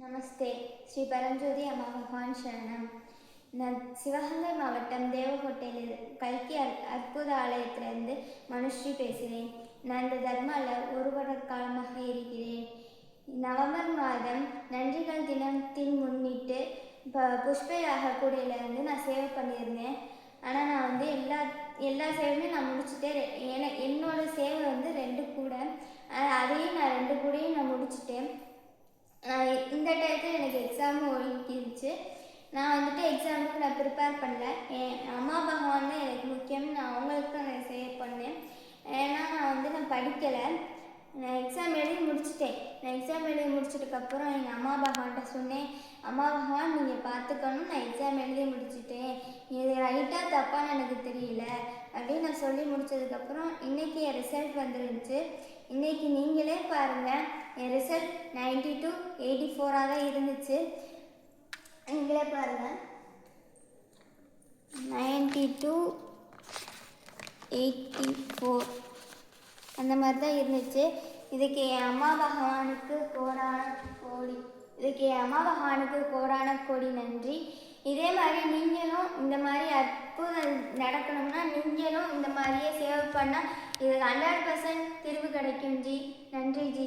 நமஸ்தே. ஸ்ரீ பரஞ்சோதி அம்மா பகவான் சரணம். நான் சிவகங்கை மாவட்டம் தேவகோட்டையில் கல்கி அற் அற்புத ஆலயத்திலிருந்து மனுஸ்ரீ பேசுகிறேன். நான் இந்த தர்மாவில் ஒரு வருட காலமாக இருக்கிறேன். நவம்பர் மாதம் நன்றிகள் தினத்தின் முன்னிட்டு இப்போ புஷ்பயாக கூடையிலேருந்து நான் சேவை பண்ணியிருந்தேன். ஆனால் நான் வந்து எல்லா எல்லா சேவையுமே நான் முடிச்சுட்டேன் ரெ- என்னோடய என்னோட சேவை வந்து ரெண்டு கூட. அதையும் நான் ரெண்டு கூடையும் நான் முடிச்சிட்டேன். இந்த டயத்தில் எனக்கு எக்ஸாம் ஒழுங்கிருந்துச்சு நான் வந்துட்டு எக்ஸாமுக்கு நான் ப்ரிப்பேர் பண்ணல. என் அம்மா பகவான் தான் எனக்கு முக்கியம். நான் அவங்களுக்கு தான் நான் சேவ் பண்ணேன் ஏன்னா நான் வந்து நான் படிக்கலை. நான் எக்ஸாம் எழுதி முடிச்சுட்டேன். நான் எக்ஸாம் எழுதி முடிச்சதுக்கப்புறம் எங்கள் அம்மா பகவான்கிட்ட சொன்னேன் அம்மா பகவான் நீங்கள் பார்த்துக்கணும். நான் எக்ஸாம் எழுதி முடிச்சுட்டேன். ரைட்டாக தப்பான்னு எனக்கு தெரியல. அப்படின்னு நான் சொல்லி முடிச்சதுக்கப்புறம் இன்றைக்கி என் ரிசல்ட் வந்துருந்துச்சு. இன்றைக்கி நீங்களே பாருங்கள் என் ரிசல்ட் நைன்டி டூ எயிட்டி ஃபோராக தான் இருந்துச்சு. நீங்களே பாருங்கள் நைன்டி டூ எயிட்டி ஃபோர் அந்த மாதிரி தான் இருந்துச்சு. இதுக்கு என் அம்மா பகவானுக்கு கோடான கோடி இதுக்கு என் அம்மா பகவானுக்கு கோடான கோடி நன்றி. இதே மாதிரி நீங்களும் இந்த மாதிரி அற்புதம் நடக்கணும்னா நீங்களும் இந்த மாதிரியே சேவ் பண்ணால் இது ஹண்ட்ரட் பர்சன்ட் தீர்வு கிடைக்கும் ஜி. நன்றி ஜி.